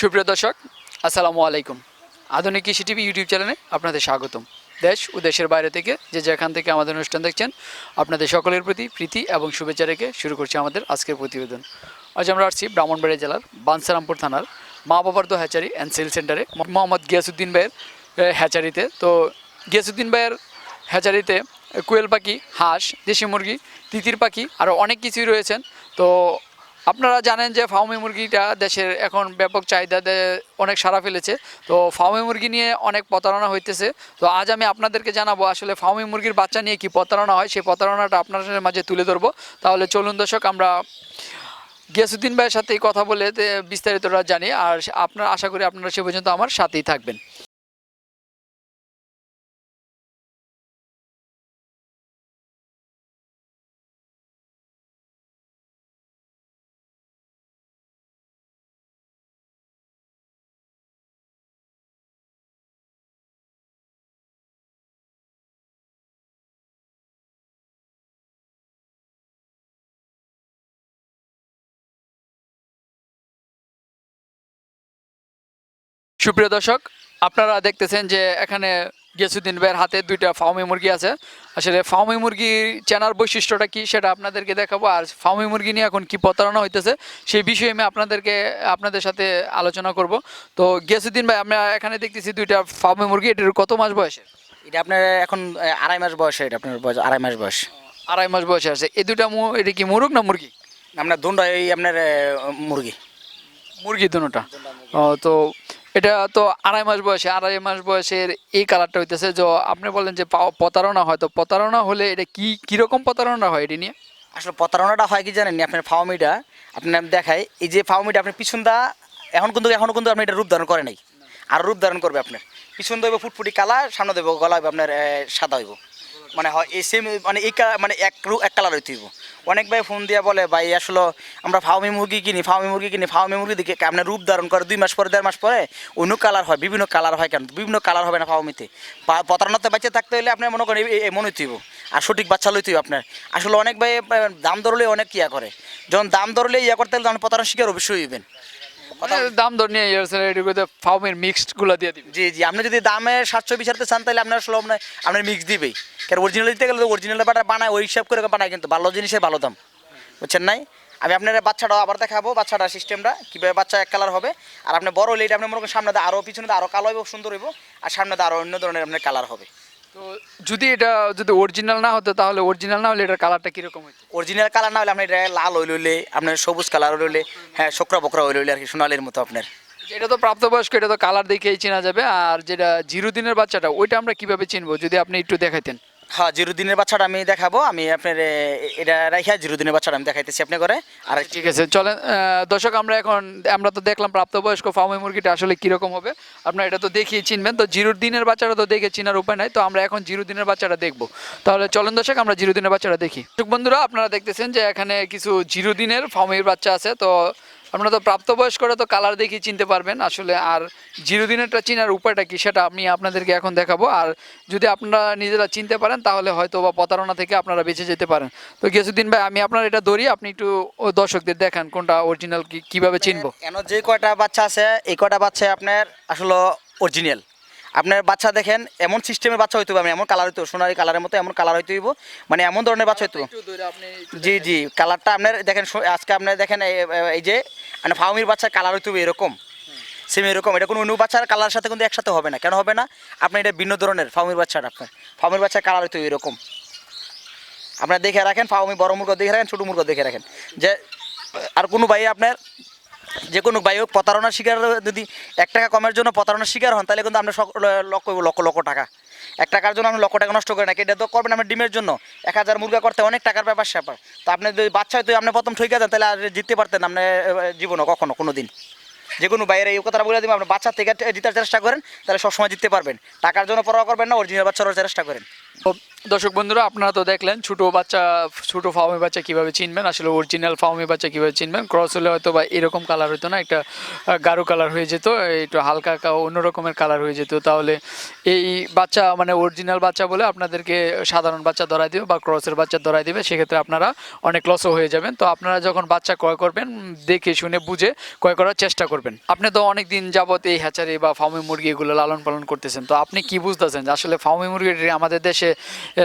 সুপ্রিয় দর্শক, আসসালামু আলাইকুম। আধুনিক কৃষি টিভি ইউটিউব চ্যানেলে আপনাদের স্বাগতম। দেশ ও দেশের বাইরে থেকে যে যেখান থেকে আমাদের অনুষ্ঠান দেখছেন, আপনাদের সকলের প্রতি প্রীতি এবং শুভেচ্ছা রেখে শুরু করছি আমাদের আজকের প্রতিবেদন। আজ আমরা আসছি ব্রাহ্মণবাড়িয়া জেলার বানসারামপুর থানার মা বাবার দো হ্যাচারি অ্যান্ড সেল সেন্টারে মোহাম্মদ গিয়াসুদ্দিন ভাইয়ের হ্যাচারিতে। তো গিয়াসুদ্দিন ভাইয়ের হ্যাচারিতে কোয়েল পাখি, হাঁস, দেশি মুরগি, তিতির পাখি আরও অনেক কিছুই রয়েছেন। তো আপনারা জানেন যে ফার্মি মুরগিটা দেশের এখন ব্যাপক চাহিদা অনেক সারা ফেলেছে। তো ফার্মি মুরগি নিয়ে অনেক প্রতারণা হইতেছে। তো আজ আমি আপনাদেরকে জানাব আসলে ফার্মি মুরগির বাচ্চা নিয়ে কি প্রতারণা হয়, সেই প্রতারণাটা আপনাদের মাঝে তুলে ধরবো। তাহলে চলুন দর্শক, আমরা গিয়াসুদ্দিন ভাইয়ের সাথেই কথা বলে বিস্তারিতটা জানি। আর আপনার আশা করি আপনারা সে পর্যন্ত আমার সাথেই থাকবেন। সুপ্রিয় দর্শক আপনারা দেখতেছেন যে এখানে গিয়াসুদ্দিন ভাইয়ের হাতে দুইটা ফার্মি মুরগি আছে। আসলে ফার্মি মুরগি চেনার বৈশিষ্ট্যটা কি সেটা আপনাদেরকে দেখাবো আর ফার্মি মুরগি নিয়ে এখন কি প্রতারণা হইতেছে সেই বিষয়ে আমি আপনাদেরকে আপনাদের সাথে আলোচনা করব। তো গিয়াসুদ্দিন ভাই আমরা এখানে দেখতেছি দুইটা ফার্মি মুরগি এটির কত মাস বয়সে এটা আপনার এখন আড়াই মাস বয়স এটা আপনার বয়স আড়াই মাস বয়স। আড়াই মাস বয়সে আছে। এই দুইটা মু- এটা কি মুরগ না মুরগি? আপনার দুটা এই আপনার মুরগি। মুরগি দুটা। তো এটা তো আড়াই মাস বয়সে, আড়াই মাস বয়সের এই কালারটা হইতেছে যে আপনি বললেন যে প্রতারণা হয়, তো প্রতারণা হলে এটা কি, কীরকম প্রতারণা হয় এটি নিয়ে? আসলে প্রতারণাটা হয় কি জানেন, আপনার ফাউমিটা আপনার দেখায় এই যে ফাউমিটা আপনার পিছন দা, এখন কিন্তু এখনও কিন্তু আপনি এটা রূপ ধারণ করে নাই। আর রূপ ধারণ করবে আপনার। পিছন দেবো ফুটফুটি কালার, সামনে দেবো গলা আপনার সাদা হইব। মানে হয় এই সেম মানে এই মানে এক এক কালার হইতে হইব। অনেক ভাই ফোন দিয়া বলে, ভাই, আসলে আমরা ফাউমি মুরগি কিনি ফাউমি মুরগি কিনি ফাউমি মুরগি দিকে আপনার রূপ ধারণ করে দুই মাস পরে, দেড় মাস পরে? অন্য কালার হয়, বিভিন্ন কালার হয় কেন? বিভিন্ন কালার হবে না ফাউমিতে প্রতারণাতে বাচ্চা থাকতে হলে আপনার মনে করেন মনে হইতে আর সঠিক বাচ্চা লইতে হইব আপনার। আসলে অনেক ভাই দাম দরলে অনেক ইয়া করে। যখন দাম দরলে ইয়া করতে হলে তখন প্রতারণা শিকার অবশ্যই হইবেন। দাম দর নিয়ে ফার্মের মিক্সডগুলা দিয়ে দিবেন জি জি। আপনি যদি দামে সাতশো বিচারতে চান তাহলে আপনার আসলে আপনার আপনার মিক্স দিবেই। কারণ অরিজিনাল দিতে গেলে তো অরিজিনাল বাটা বানায় ওই হিসাব করে বানায় কিন্তু। ভালো জিনিসের ভালো দাম। বুঝছেন নাই? আমি আপনার বাচ্চাটাও আবার দেখাবো বাচ্চাটা সিস্টেমটা কীভাবে বাচ্চা এক কালার হবে। আর আপনি বড় হলে এটা আপনি মনে করেন সামনে আরও পিছনে আরও কালো হইব সুন্দর হইব। আর সামনে আরও অন্য ধরনের আপনার কালার হবে। তো যদি এটা যদি অরিজিনাল না হতো তাহলে অরিজিনাল না হলে এটার কালারটা কীরকম হইতো? অরিজিনাল কালার না হলে আপনার এটা লাল হইল হইলে আপনার সবুজ কালার হইল হইলে হ্যাঁ শোকরা বকরা হইল হইলে আর কি সোনালির মতো আপনার। এটা তো প্রাপ্তবয়স্ক এটা তো কালার দেখেই চেনা যাবে। আর যেটা জিরো দিনের বাচ্চাটা ওইটা আমরা কীভাবে চিনবো? যদি আপনি একটু দেখাইতেন। হ্যাঁ জিরো দিনের বাচ্চাটা আমি দেখাবো। আমি আপনার এটা রাইখা জিরো দিনের বাচ্চাটা আমি দেখাইতেছি আপনি করে। আর ঠিক আছে, চলেন দর্শক, আমরা এখন, আমরা তো দেখলাম প্রাপ্তবয়স্ক ফার্মি মুরগিটা আসলে কীরকম হবে। আপনারা এটা তো দেখিয়ে চিনবেন। তো জিরো দিনের বাচ্চাটা তো দেখে চিনার উপায় নাই। তো আমরা এখন জিরো দিনের বাচ্চাটা দেখব। তাহলে চলেন দর্শক, আমরা জিরো দিনের বাচ্চাটা দেখি। বন্ধুরা, আপনারা দেখতেছেন যে এখানে কিছু জিরো দিনের ফার্মির বাচ্চা আছে। তো আপনারা তো প্রাপ্তবয়স্করা তো কালার দেখি চিনতে পারবেন। আসলে আর জিরোদিনেরটা চিনার উপায়টা কি সেটা আমি আপনাদেরকে এখন দেখাবো। আর যদি আপনারা নিজেরা চিনতে পারেন তাহলে হয়তো বা প্রতারণা থেকে আপনারা বেঁচে যেতে পারেন। তো কিছুদিন ভাই আমি আপনার এটা ধরি আপনি একটু দর্শকদের দেখান কোনটা অরিজিনাল কি কীভাবে চিনবো? কেন যে কয়টা বাচ্চা আছে এই কয়টা বাচ্চা আপনার আসলে অরিজিনাল আপনার বাচ্চা দেখেন এমন সিস্টেমের বাচ্চা হইতে হবে এমন কালার হইতে সোনালি কালারের মতো এমন কালার হইতে হইব মানে এমন ধরনের বাচ্চা হইতে জি জি কালারটা আপনার দেখেন আজকে আপনার দেখেন এই- যে মানে ফাউমির বাচ্চার কালার হইতে হবে এরকম। সেম এরকম এটা কোনো অন্য বাচ্চার কালার সাথে কিন্তু একসাথে হবে না। কেন হবে না? আপনি এটা ভিন্ন ধরনের ফাউমির বাচ্চাটা আপনার। ফাউমির বাচ্চার কালার হইতে হবে এরকম। আপনার দেখে রাখেন ফাউমি বড় মুরগ দেখে রাখেন ছোটো মুরগ দেখে রাখেন। যে আর কোনো ভাই আপনার যে কোনো ভাই হোক প্রতারণার শিকার যদি এক টাকা কমের জন্য প্রতারণার শিকার হন, তাহলে কিন্তু আপনার সক- লক্ষ লক্ষ লক্ষ টাকা। এক টাকার জন্য আপনি লক্ষ টাকা নষ্ট করেন এটা তো করবেন আপনার ডিমের জন্য। এক হাজার মুরগা করতে অনেক টাকার ব্যাপার স্যাপার। তো আপনি যদি বাচ্চা হয়তো আপনি প্রথম ঠকে যান, তাহলে আর জিততে পারতেন আপনি জীবনও কখনো কোনো দিন যে কোনো বাইরে এই কথাটা বলে দিবেন, আপনি বাচ্চা থেকে জিতার চেষ্টা করেন, তাহলে সবসময় জিততে পারবেন। টাকার জন্য পরোয়া করবেন না অরিজিনাল বাচ্চারও চেষ্টা করেন। তো দর্শক বন্ধুরা, আপনারা তো দেখলেন, ছোটো বাচ্চা, ছোটো ফাউমি বাচ্চা কীভাবে চিনবেন? আসলে অরিজিনাল ফাউমি বাচ্চা কীভাবে চিনবেন? ক্রস হলে হয়তো বা এরকম কালার হতো না, একটা গাঢ় কালার হয়ে যেত, একটু হালকা অন্য রকমের কালার হয়ে যেত। তাহলে এই বাচ্চা মানে অরিজিনাল বাচ্চা বলে আপনাদেরকে সাধারণ বাচ্চা ধরাই দেবে বা ক্রসের বাচ্চা ধরাই দেবে, সেক্ষেত্রে আপনারা অনেক লসও হয়ে যাবেন। তো আপনারা যখন বাচ্চা ক্রয় করবেন, দেখে শুনে বুঝে ক্রয় করার চেষ্টা করবেন। আপনি তো অনেক দিন যাবত এই হ্যাচারি বা ফার্মি মুরগি এগুলো লালন পালন করতেছেন, তো আপনি কি বুঝতেছেন আসলে ফার্মি মুরগি আমাদের দেশে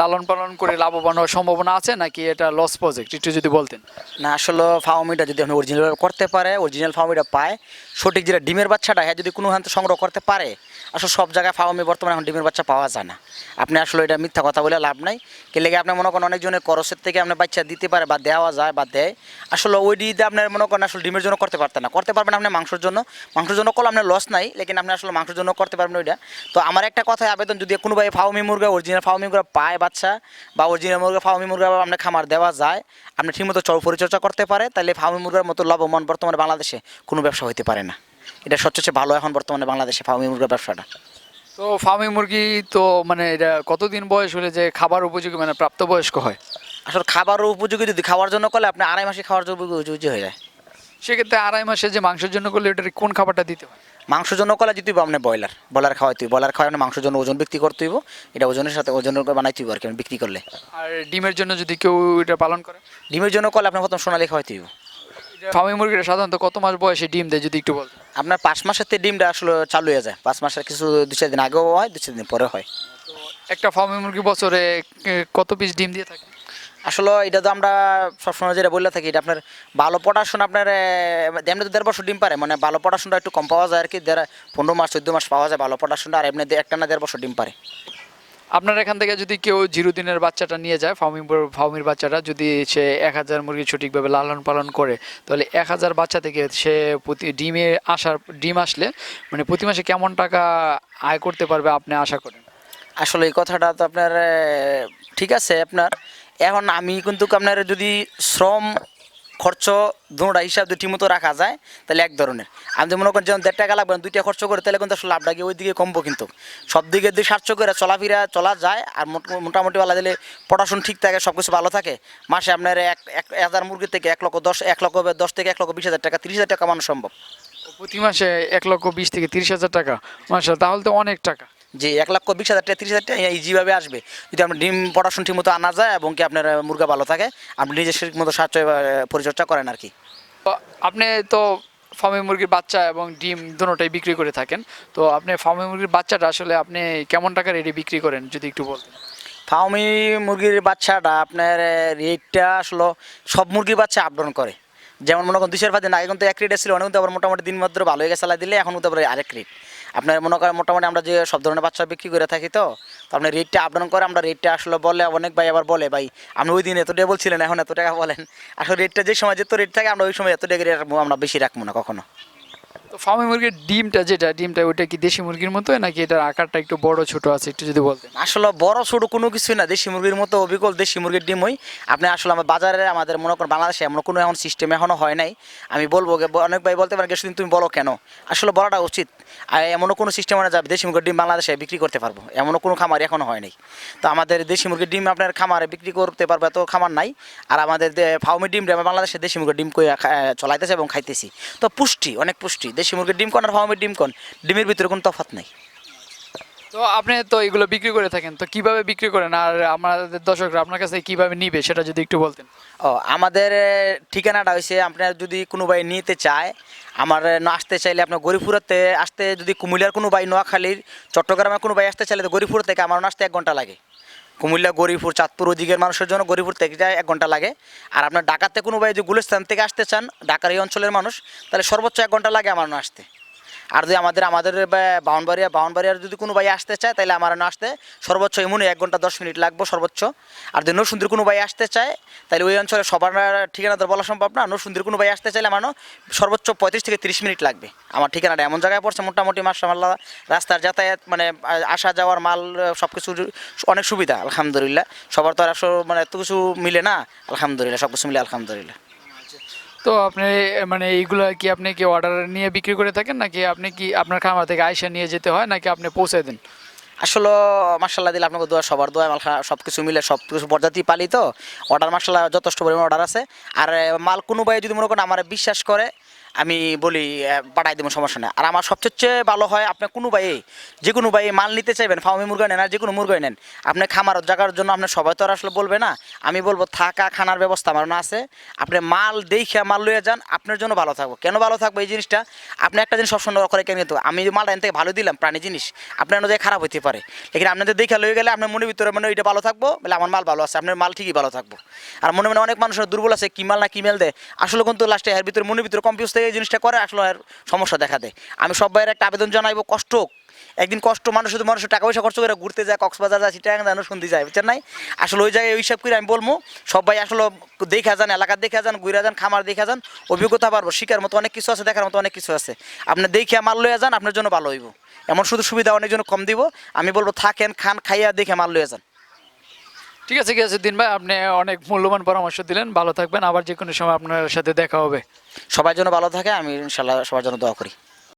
লালন পালন করে লাভবান হওয়ার সম্ভাবনা আছে নাকি এটা লস প্রজেক্ট একটু যদি বলতেন। না, আসলে ফার্মিটা যদি আপনি অরিজিনাল করতে পারে অরিজিনাল ফার্মিটা পায় সঠিক যেটা ডিমের বাচ্চাটা হ্যাঁ যদি কোনো হাতে সংগ্রহ করতে পারে, আসলে সব জায়গায় ফার্মি বর্তমানে এখন ডিমের বাচ্চা পাওয়া যায় না। আপনি আসলে এটা মিথ্যা কথা বলে লাভ নাই। কে লেগে মনে করেন অনেকজনের করসের থেকে আপনি বাচ্চা দিতে পারে বা দেওয়া যায় বা দেয়, আসলে ওই দিয়ে আপনার মনে করেন আসলে ডিমের জন্য করতে পারতেন না। করতে পারবেন আপনি মাংসের জন্য। মাংসের জন্য করলে আপনার লস নাই, লেকিন আপনি আসলে মাংসের জন্য করতে পারবেন ওইটা। তো আমার একটা কথা আবেদন, যদি কোনো ভাই ফাউমি মুরগা অরিজিনাল ফাউমি মুরগা পায় বাচ্চা, বা অরিজিনাল মুরগা ফাউমি মুরগা আপনার খামার দেওয়া যায়, আপনি ঠিকমতো চর পরিচর্যা করতে পারে, তাহলে ফাউমি মুরগার মতো লাভবান বর্তমানে বাংলাদেশে কোনো ব্যবসা হইতে পারে না। এটা সবচেয়ে ভালো এখন বর্তমানে বাংলাদেশে ফাউমি মুরগার ব্যবসাটা। তো ফার্মি মুরগি তো মানে এটা কতদিন বয়স হলে যে খাবার উপযোগী মানে প্রাপ্তবয়স্ক হয়? আসলে খাবারও উপযোগী যদি খাওয়ার জন্য করলে আপনি আড়াই মাসে খাওয়ার জন্য উপযোগী হয়ে যায়। সেক্ষেত্রে আড়াই মাসে যে মাংসের জন্য করলে এটার কোন খাবারটা দিতে হয়? মাংসের জন্য কলা দিতে আপনি ব্রয়লার। ব্রয়লার খাওয়াইতে ব্রয়লার খাওয়াই মাংসের জন্য ওজন বিক্রি করতে হইব। এটা ওজনের সাথে ওজন বানাইতে হইব আর কি বিক্রি করলে। আর ডিমের জন্য যদি কেউ এটা পালন করে? ডিমের জন্য কলে আপনার প্রথম সোনালি খাওয়াইতে হইব ফার্মি মুরগিটা সাধারণত কত মাস বয়সে ডিম দেয় যদি একটু বলতেন? আপনার পাঁচ মাসের থেকে ডিমটা আসলে চালু হয়ে যায়। পাঁচ মাসের কিছু দু চার দিন আগেও হয় দু চার দিন পরে হয়। একটা ফার্মি মুরগি বছরে কত পিস ডিম দিয়ে থাকে? আসলে এটা তো আমরা সবসময় যেটা বলে থাকি এটা আপনার ভালো পড়াশোনা আপনার এমনি তো দেড় বছর ডিম পারে মানে ভালো পড়াশোনাটা একটু কম পাওয়া যায় আর কি দেড় পনেরো মাস চোদ্দ মাস পাওয়া যায় ভালো পড়াশোনা আর এমনি একটা না দেড় বছর ডিম পারে। আপনার এখান থেকে যদি কেউ জিরো দিনের বাচ্চাটা নিয়ে যায় ফার্মি ফার্মির বাচ্চাটা যদি সে এক হাজার মুরগি সঠিকভাবে লালন পালন করে, তাহলে এক হাজার বাচ্চা থেকে সে প্রতি ডিমে আসার, ডিম আসলে মানে প্রতি মাসে কেমন টাকা আয় করতে পারবে আপনি আশা করেন? আসলে এই কথাটা তো আপনার ঠিক আছে আপনার। এখন আমি কিন্তু আপনার যদি শ্রম খরচ দুটা হিসাব যদি ঠিকমতো রাখা যায়, তাহলে এক ধরনের। আমি মনে করেন যেমন দেড় টাকা লাগবে, দুইটা খরচ করে, তাহলে কিন্তু আসলে লাভটা গিয়ে ওই দিকে কমবো কিন্তু। সব দিকে যদি সাহায্য করে চলাফেরা, চলা যায়, আর মোট- মোটামুটি বলা দিলে পড়াশোনা ঠিক থাকে সব কিছু ভালো থাকে, মাসে আপনার এক এক হাজার মুরগির থেকে এক লক্ষ দশ, এক লক্ষ দশ থেকে এক লক্ষ বিশ হাজার টাকা, তিরিশ হাজার টাকা কামানো সম্ভব। প্রতি মাসে এক লক্ষ বিশ থেকে তিরিশ হাজার টাকা মাসা তাহলে তো অনেক টাকা। যে এক লক্ষ বিশ হাজার টাকা তিরিশ হাজার টাকা ইজিভাবে আসবে যদি আপনার ডিম পড়াশোনা ঠিক মতো আনা যায় এবং কি আপনার মুরগা ভালো থাকে আপনি নিজের ঠিক মতো সাহায্য পরিচর্যা করেন আর কি। তো আপনি তো ফার্মি মুরগির বাচ্চা এবং ডিম দুটোটাই বিক্রি করে থাকেন তো আপনি ফার্মি মুরগির বাচ্চাটা আসলে আপনি কেমন টাকা রেডি বিক্রি করেন যদি একটু বলতেন? ফাউমি মুরগির বাচ্চাটা আপনার রেটটা আসলে সব মুরগির বাচ্চা আপডাউন করে। যেমন মনে করেন দুশোর না এখন তো এক রেট এসেছিল অনেক কিন্তু আবার মোটামুটি দিন মাত্র ভালো হয়ে গেছে, চালাই দিলে এখন কিন্তু আবার আরেক রেট। আপনার মনে করেন মোটামুটি আমরা যে সব ধরনের বাচ্চা বিক্রি করে থাকি তো আপনি আপনার রেটটা আপডাউন করে আমরা রেটটা আসলে বলে, অনেক ভাই আবার বলে, ভাই, আপনি ওই দিন এত টাকা বলছিলেন, এখন এত টাকা বলেন। আসলে রেটটা যে সময় যেত রেট থাকে, আমরা ওই সময় এত টাকা রেট আমরা বেশি রাখব না কখনো। ফার্মি মুরগির ডিমটা যেটা, ডিমটা ওইটা কি দেশি মুরগির মতো নাকি এটার আকারটা একটু বড়, ছোট আছে? একটু যদি বলতেন। আসলে বড়, ছোট কোনো কিছুই না। দেশি মুরগির মতো অবিকল দেশি মুরগির ডিমই আপনি আসলে আমার বাজারে, আমাদের মনে করেন বাংলাদেশে এমন কোনো এমন সিস্টেম এখনও হয় নাই। আমি বলব অনেক ভাই বলতে পারেন কিছুদিন তুমি বলো কেন? আসলে বলাটা উচিত। আর এমনও কোনো সিস্টেম মানে যাবে দেশি মুরগির ডিম বাংলাদেশে বিক্রি করতে পারব। এমনও কোনো খামার এখনও হয় নাই। তো আমাদের দেশি মুরগির ডিম আপনার খামারে বিক্রি করতে পারব এত খামার নাই। আর আমাদের দে- ফাউমির ডিম আমরা বাংলাদেশে দেশি মুরগির ডিম চলাইতেছে এবং খাইতেছি। তো পুষ্টি, অনেক পুষ্টি। দেশি মুরগির ডিম কোন আর ফাউমির ডিম কোন? ডিমের ভিতরে কোনো তফাৎ নাই। তো আপনি তো এগুলো বিক্রি করে থাকেন তো কীভাবে বিক্রি করেন? আর আমাদের দর্শকরা আপনার কাছে কীভাবে নিবে সেটা যদি একটু বলতেন। ও আমাদের ঠিকানাটা হয়েছে আপনার যদি কোনো ভাই নিতে চায় আমার না আসতে চাইলে আপনার গরিপুরাতে আসতে যদি কুমিল্লার কোনো ভাই নোয়াখালীর চট্টগ্রামের কোনো ভাই আসতে চাইলে তো গরিপুর থেকে আমার আসতে এক ঘণ্টা লাগে। কুমিল্লা, গরিপুর, চাঁদপুর ওদিকের মানুষের জন্য গরিপুর থেকে যায় এক ঘণ্টা লাগে। আর আপনার ঢাকাতে কোনো ভাই যদি গুলিস্তান থেকে আসতে চান, ঢাকার এই অঞ্চলের মানুষ, তাহলে সর্বোচ্চ এক ঘণ্টা লাগে আমার আসতে। আর যদি আমাদের আমাদের বাউনবাড়িয়া, বাউনবাড়িয়ার যদি কোনো ভাই আসতে চায় তাহলে আমার আসতে, সর্বোচ্চ এমনই এক ঘণ্টা দশ মিনিট লাগবে সর্বোচ্চ। আর যদি নরসুন্দির কোনো ভাই আসতে চায় তাহলে ওই অঞ্চলে সবার ঠিকানা তো বলা সম্ভব না। নরসুন্দির কোনো ভাই আসতে চাইলে আমার সর্বোচ্চ পঁয়ত্রিশ থেকে তিরিশ মিনিট লাগবে। আমার ঠিকানাটা এমন জায়গায় পড়ছে, মোটামুটি মাসামাল্লা রাস্তার যাতায়াত মানে আসা যাওয়ার মাল সব কিছু অনেক সুবিধা, আলহামদুলিল্লাহ। সবার তো আর মানে এত কিছু মিলে না, আলহামদুলিল্লাহ সব কিছু মিলে আলহামদুলিল্লাহ। তো আপনি মানে এইগুলো কি আপনি কি অর্ডার নিয়ে বিক্রি করে থাকেন? নাকি আপনি কি আপনার খামার থেকে আয়সা নিয়ে যেতে হয়? নাকি আপনি পৌঁছে দেন? আসলে মার্শাল্লাহ দিলে আপনাকে দোয়া, সবার দোয়া মাল সব কিছু মিলে সব কিছু প্রজাতি পালি তো অর্ডার মার্শাল্লাহ যথেষ্ট পরিমাণে অর্ডার আছে। আর, মাল কোনো ভাই যদি মনে করেন আমার বিশ্বাস করে আমি বলি পাঠাই দেবো, সমস্যা নেই। আর আমার সবচেয়ে ভালো হয়, আপনি কোনো ভাই যে কোনো ভাই মাল নিতে চাইবেন ফার্মি মুরগা নেন আর যে কোনো মুরগাই নেন, আপনি খামার জায়গার জন্য আপনার সবাই তো আর আসলে বলবে না, আমি বলব থাকা, খানার ব্যবস্থা আমার না আছে, আপনি মাল দেখে মাল লইয়ে যান, আপনার জন্য ভালো থাকব। কেন ভালো থাকব এই জিনিসটা? আপনি একটা জিনিস সবসময় করে কেন কিন্তু, আমি মালটা এন থেকে ভালো দিলাম, প্রাণী জিনিস, আপনার অনুযায়ী খারাপ হইতে পারে। লেকিন আপনাদের দেখে লয়ে গেলে, আপনার মনের ভিতরে মানে এটা ভালো থাকব, বলে আমার মাল ভালো আছে, আপনার মাল ঠিকই ভালো থাকব। আর মনে মনে অনেক মানুষের দুর্বল আছে, কি মাল না কি মেল দেয়, আসলে কিন্তু লাস্টে এর ভিতরে মনের ভিতরে কম্পিউজ থেকে এই জিনিসটা করে, আসলে এর সমস্যা দেখা দেয়। আমি সব ভাইয়ের একটা আবেদন জানাইবো, কষ্ট একদিন কষ্ট মানুষ শুধু মানুষের টাকা পয়সা খরচ করে ঘুরতে যায়, কক্সবাজার যায় সিটাং জানো শুনতে যায়, বুঝছেন নাই? আসলে ওই জায়গায় ওই হিসাব করে আমি বলব সবাই আসলে দেখা যান এলাকার দেখা যান, ঘুরে যান, খামার দেখা যান, অভিজ্ঞতা পারব শিকার মতো অনেক কিছু আছে, দেখার মতো অনেক কিছু আছে। আপনি দেখে মাল লইয়া যান, আপনার জন্য ভালো হইব। এমন শুধু সুবিধা অনেক জন্য কম দিব, আমি বলব থাকেন, খান, খাইয়া দেখে মাল লইয়া যান। ঠিক আছে ঠিক আছে দিন ভাই আপনি অনেক মূল্যবান পরামর্শ দিলেন। ভালো থাকবেন। আবার যে কোনো সময় আপনার সাথে দেখা হবে। সবার জন্য ভালো থাকে, আমি ইনশাল্লাহ সবার জন্য দোয়া করি।